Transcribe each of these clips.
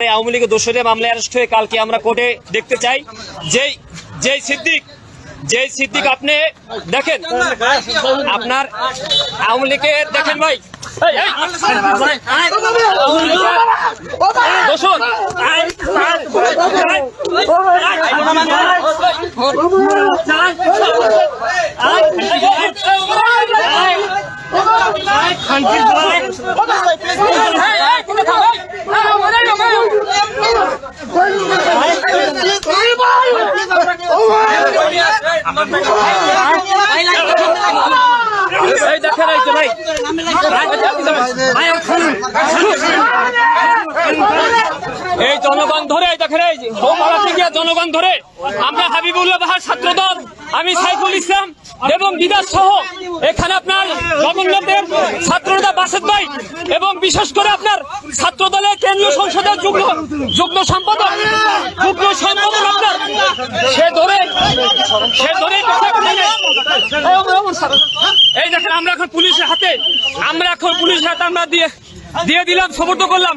এই আওয়ামী লীগের দোষরে মামলায় অ্যারেস্ট হয়ে কালকে আমরা কোর্টে দেখতে চাই যেই যেই সিদ্দিক যেই সিদ্দিক আপনি দেখেন আপনার আওয়ামী লীগের দেখেন ভাই এই, এই, জনগণ ধরে দেখেন এই জনগণ ধরে। আমরা হাবিবুল্লাহ বাহার ছাত্রদল আমি সাইফুল ইসলাম এবং বিদাস সহ এখানে আপনার জগন্নাথের ছাত্রনেতা বাসেদ ভাই এবং বিশেষ করে আপনার ছাত্র দলের কেন্দ্রীয় সংসদের যুগ্ম যুগ্ম সম্পাদক যুগ্ম সম্পাদক আপনার, সে ধরে সে ধরে এই দেখেন, আমরা এখন পুলিশের হাতে, আমরা এখন পুলিশের হাতে আমরা দিয়ে দিয়ে দিলাম সমর্থ করলাম।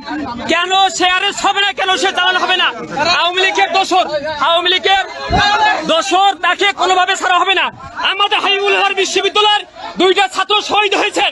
কেন সে আরেস্ট হবে না, কেন সে চালানো হবে না? আওয়ামী লীগের দোষর, আওয়ামী লীগের দোষর তাকে কোনোভাবে ছাড়া হবে না। আমাদের হাইবুল হর বিশ্ববিদ্যালয়ের দুইটা ছাত্র শহীদ হয়েছেন।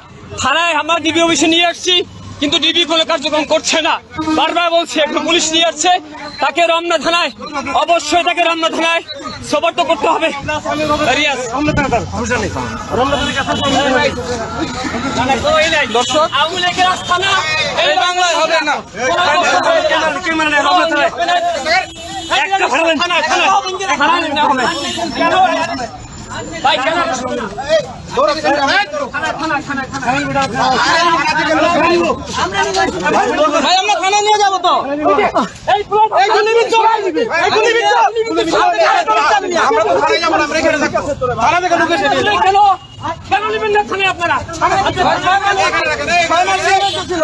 থানায় আমরা ডিবি অফিসে নিয়ে আসছি কিন্তু ডিবি কোনো কার্যক্রম করছে না। বারবার বলছে একটু পুলিশ নিয়ে যাচ্ছে তাকে রমনা থানায় অবশ্যই তাকে রমনা থানায় সবর্ত করতে হবে। দর্শক আওয়ামী লীগের আস্থানা এই বাংলায় হবে না। একটা ভাই আমরা থানা নিয়ে যাব তো। আমরা তো থানায় যাব না আমরা এখানে থাকব। থানা থেকে ঢুকে সেটা কেন? কেন নেবেন না থানায় আপনারা? দিয়ে ছিল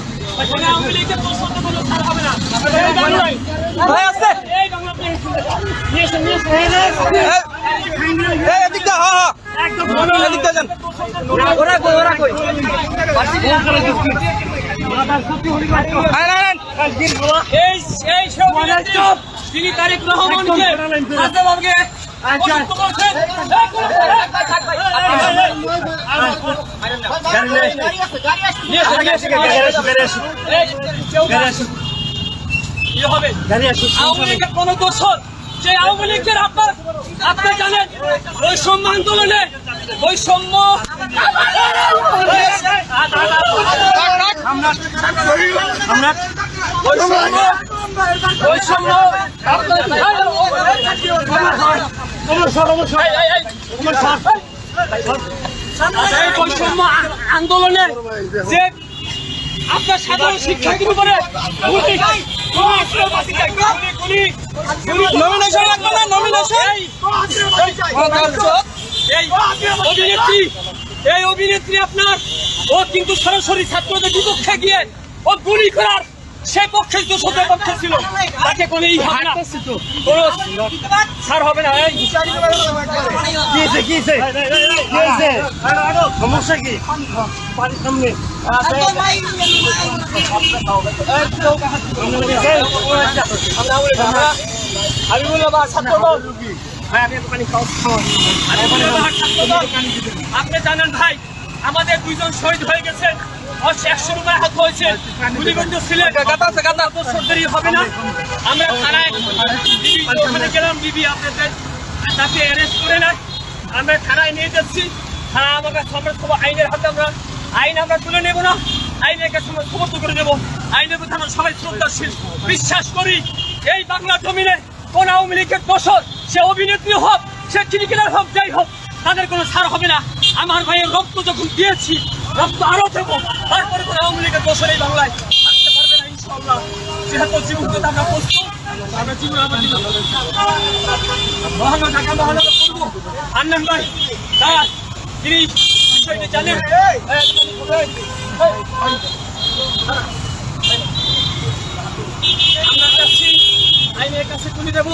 থানা আওয়ামী লীগের প্রশ্ন কোনো ছাড় হবে না এই বাংলায় ভাই আসছে এই বাংলাতে নিয়ে এসে নিয়ে এসে এই এদিক দা হ্যাঁ হ্যাঁ একদম এদিক দা যান ওরা কই ওরা কই আরে এই এই সব তিনি তারিক রহমানকে অপদস্থ লীগের কোন দোষর যে আওয়ামী লীগের আপনার আপনি জানেন বৈষম্য আন্দোলনে বৈষম্য বৈষম্য বৈষম্য আন্দোলনে যে আপনার সাধারণ শিক্ষার্থীর উপরে নমিনেশন লাগবে না নমিনেশন এই অভিনেত্রী এই অভিনেত্রী আপনার, ও কিন্তু সরাসরি ছাত্রদের বিপক্ষে গিয়ে ও গুলি করার সে পক্ষে তো সত্যের পক্ষে ছিল তাকে কোনো ই হবে না কোনো ছাড় হবে না এই সমস্যা কি আমি আপনি জানেন ভাই আমাদের দুইজন শহীদ হয়ে গেছেন একশো রুপায় হাত হয়েছে। গুলিবন্ধ ছিলেন দোষরদেরই হবে না। আমরা থানায় ওখানে গেলাম বিবি আপনাদের তাকে অ্যারেস্ট করে না আমরা থানায় নিয়ে যাচ্ছি। থানা কাছে আমরা আইনের হাতে আমরা আইন আমরা তুলে নেব না। আইনের কাছে আমরা সমর্থ করে দেবো আইনের প্রতি আমরা সবাই শ্রদ্ধাশীল। বিশ্বাস করি এই বাংলা জমিনে কোন আওয়ামী লীগের দোষর সে অভিনেত্রী হোক সে ক্রিকেটার হোক যাই হোক তাদের কোনো ছাড় হবে না। আমার ভাইয়ের রক্ত যখন দিয়েছি, রক্ত আরও দেবো। তারপরে কোনো আওয়ামী লীগের দোষর এই বাংলায় পারবে না আমরা প্রস্তুত জীবন আমরা চাচ্ছি আইনের কাছে তুলে দেবো।